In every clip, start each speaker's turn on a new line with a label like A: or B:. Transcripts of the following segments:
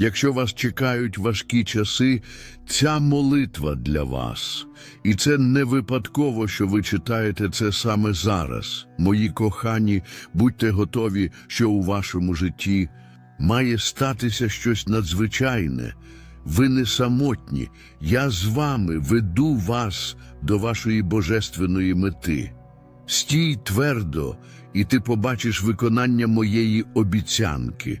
A: Якщо вас чекають важкі часи, ця молитва для вас. І це не випадково, що ви читаєте це саме зараз. Мої кохані, будьте готові, що у вашому житті має статися щось надзвичайне. Ви не самотні. Я з вами веду вас до вашої божественної мети. Стій твердо, і ти побачиш виконання моєї обіцянки.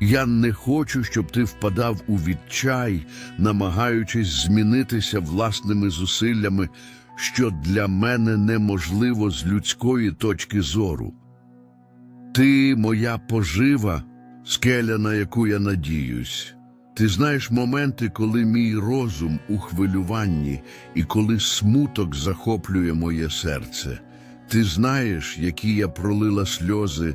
A: Я не хочу, щоб ти впадав у відчай, намагаючись змінитися власними зусиллями, що для мене неможливо з людської точки зору. Ти моя пожива, скеля, на яку я надіюсь. Ти знаєш моменти, коли мій розум у хвилюванні і коли смуток захоплює моє серце. Ти знаєш, які я пролила сльози,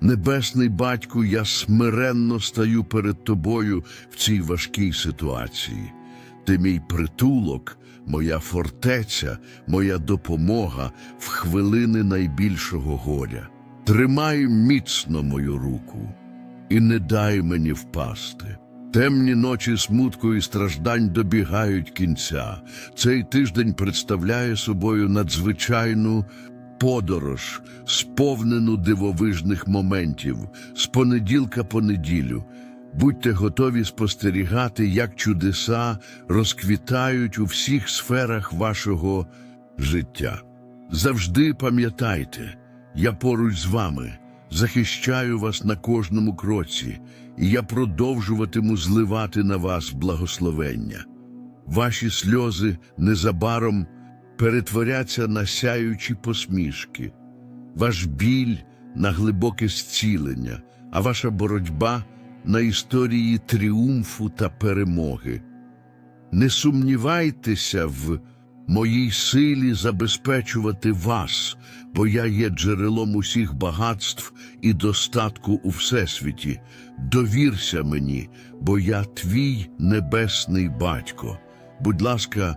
A: Небесний батьку, я смиренно стаю перед тобою в цій важкій ситуації. Ти мій притулок, моя фортеця, моя допомога в хвилини найбільшого горя. Тримай міцно мою руку і не дай мені впасти. Темні ночі смутку і страждань добігають кінця. Цей тиждень представляє собою надзвичайну подорож, сповнену дивовижних моментів, з понеділка по неділю. Будьте готові спостерігати, як чудеса розквітають у всіх сферах вашого життя. Завжди пам'ятайте, я поруч з вами, захищаю вас на кожному кроці, і я продовжуватиму зливати на вас благословення. Ваші сльози незабаром перетворяться на сяючі посмішки, ваш біль на глибоке зцілення, а ваша боротьба на історії тріумфу та перемоги. Не сумнівайтеся в моїй силі забезпечувати вас, бо я є джерелом усіх багатств і достатку у всесвіті. Довірся мені, бо я твій небесний батько. Будь ласка,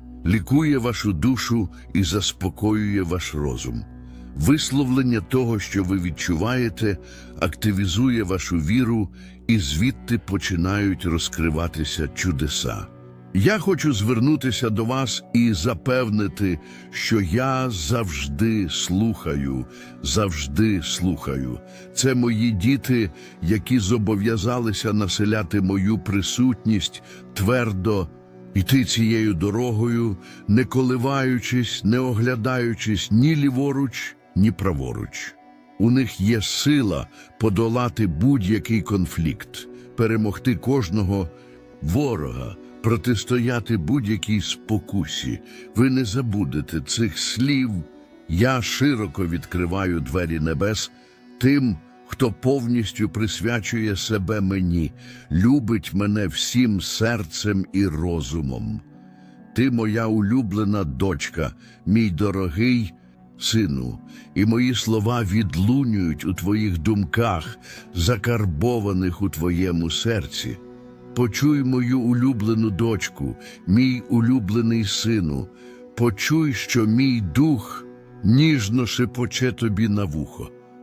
A: лікує вашу душу і заспокоює ваш розум. Висловлення того, що ви відчуваєте, активізує вашу віру, і звідти починають розкриватися чудеса. Я хочу звернутися до вас і запевнити, що я завжди слухаю, завжди слухаю. Це мої діти, які зобов'язалися населяти мою присутність твердо йти цією дорогою, не коливаючись, не оглядаючись ні ліворуч, ні праворуч. У них є сила подолати будь-який конфлікт, перемогти кожного ворога, протистояти будь-якій спокусі. Ви не забудете цих слів. Я широко відкриваю двері небес тим, хто повністю присвячує себе мені, любить мене всім серцем і розумом. Ти моя улюблена дочка, мій дорогий сину, і мої слова відлунюють у твоїх думках, закарбованих у твоєму серці. Почуй мою улюблену дочку, мій улюблений сину, почуй, що мій дух ніжно шепоче тобі на вухо.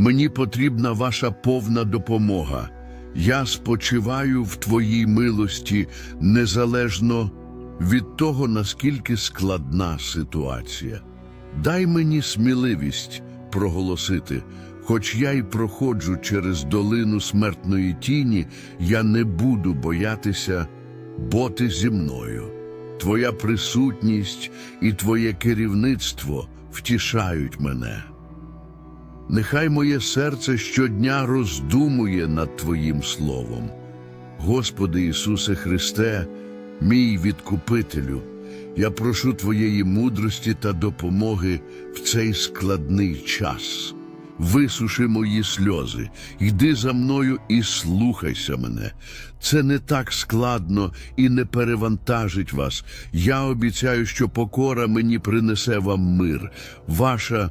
A: Мені потрібна ваша повна допомога. Я спочиваю в Твоїй милості незалежно від того, наскільки складна ситуація. Дай мені сміливість проголосити, хоч я й проходжу через долину смертної тіні, я не буду боятися, бо ти зі мною. Твоя присутність і Твоє керівництво втішають мене. Нехай моє серце щодня роздумує над Твоїм Словом. Господи Ісусе Христе, мій відкупителю, я прошу Твоєї мудрості та допомоги в цей складний час. Висуши мої сльози, йди за мною і слухайся мене. Це не так складно і не перевантажить вас. Я обіцяю, що покора мені принесе вам мир. Ваша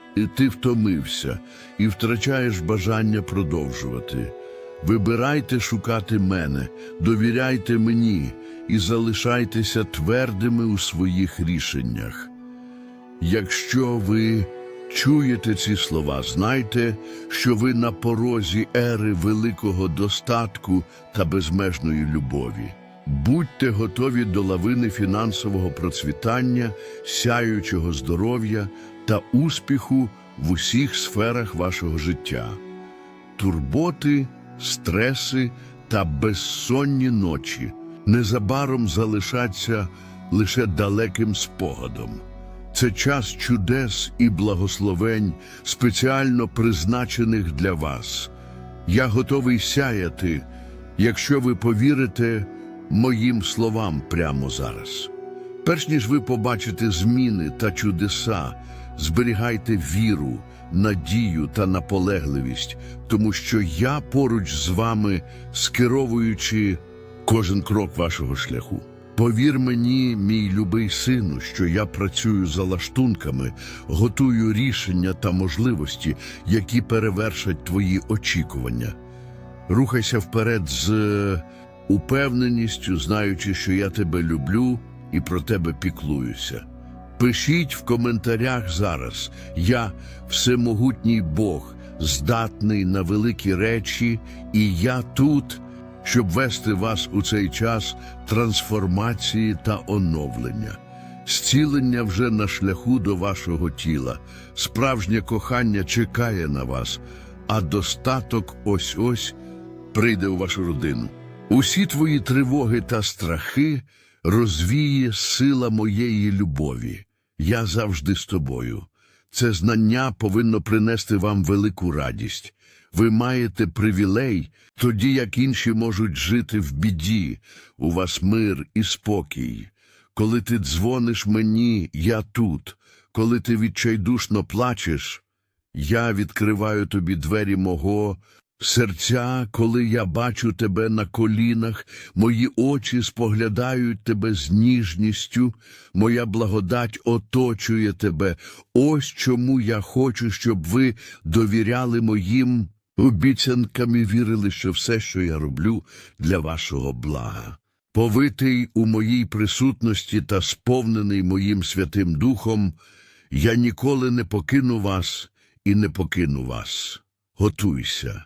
A: і ти втомився і втрачаєш бажання продовжувати. Вибирайте шукати мене, довіряйте мені і залишайтеся твердими у своїх рішеннях. Якщо ви чуєте ці слова, знайте, що ви на порозі ери великого достатку та безмежної любові. Будьте готові до лавини фінансового процвітання, сяючого здоров'я та успіху в усіх сферах вашого життя. Турботи, стреси та безсонні ночі незабаром залишаться лише далеким спогадом. Це час чудес і благословень, спеціально призначених для вас. Я готовий сяяти, якщо ви повірите моїм словам прямо зараз. Перш ніж ви побачите зміни та чудеса, зберігайте віру, надію та наполегливість, тому що я поруч з вами, скеровуючи кожен крок вашого шляху. Повір мені, мій любий сину, що я працюю за лаштунками, готую рішення та можливості, які перевершать твої очікування. Рухайся вперед з е, упевненістю, знаючи, що я тебе люблю і про тебе піклуюся. Пишіть в коментарях зараз. Я всемогутній Бог, здатний на великі речі, і я тут, щоб вести вас у цей час трансформації та оновлення. Зцілення вже на шляху до вашого тіла, справжнє кохання чекає на вас, а достаток ось-ось прийде у вашу родину. Усі твої тривоги та страхи розвіє сила моєї любові. Я завжди з тобою. Це знання повинно принести вам велику радість. Ви маєте привілей, тоді як інші можуть жити в біді. У вас мир і спокій. Коли ти дзвониш мені, я тут. Коли ти відчайдушно плачеш, я відкриваю тобі двері мого серця, коли я бачу тебе на колінах, мої очі споглядають тебе з ніжністю, моя благодать оточує тебе. Ось чому я хочу, щоб ви довіряли моїм обіцянкам і вірили, що все, що я роблю, для вашого блага. Повитий у моїй присутності та сповнений моїм Святим Духом, я ніколи не покину вас і не покину вас. Готуйся.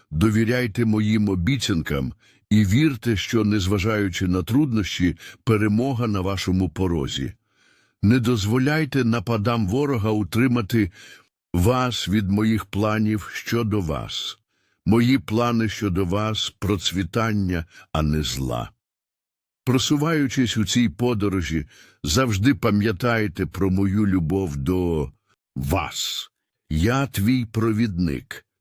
A: довіряйте моїм обіцянкам і вірте, що, незважаючи на труднощі, перемога на вашому порозі. Не дозволяйте нападам ворога утримати вас від моїх планів щодо вас. Мої плани щодо вас процвітання, а не зла. Просуваючись у цій подорожі, завжди пам'ятайте про мою любов до вас. Я твій провідник,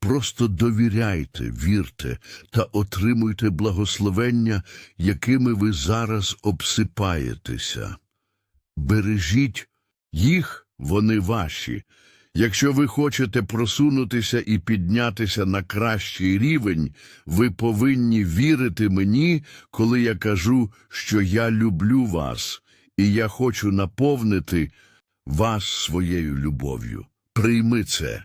A: Просто довіряйте, вірте та отримуйте благословення, якими ви зараз обсипаєтеся. Бережіть їх, вони ваші. Якщо ви хочете просунутися і піднятися на кращий рівень, ви повинні вірити мені, коли я кажу, що я люблю вас, і я хочу наповнити вас своєю любов'ю. Прийми це,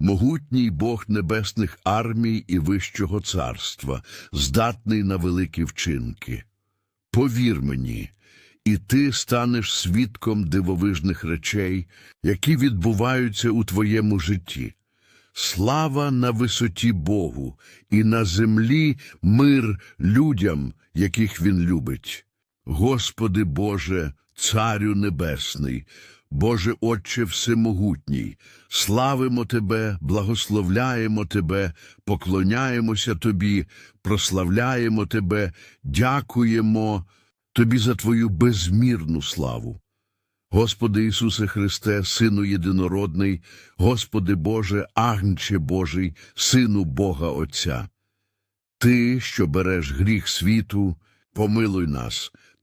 A: могутній Бог небесних армій і вищого царства, здатний на великі вчинки. Повір мені, і ти станеш свідком дивовижних речей, які відбуваються у твоєму житті. Слава на висоті Богу, і на землі мир людям, яких він любить. Господи Боже, Царю Небесний, Боже Отче Всемогутній, славимо Тебе, благословляємо Тебе, поклоняємося Тобі, прославляємо Тебе, дякуємо Тобі за Твою безмірну славу. Господи Ісусе Христе, Сину Єдинородний, Господи Боже, Агнче Божий, Сину Бога Отця. Ти, що береш гріх світу, помилуй нас.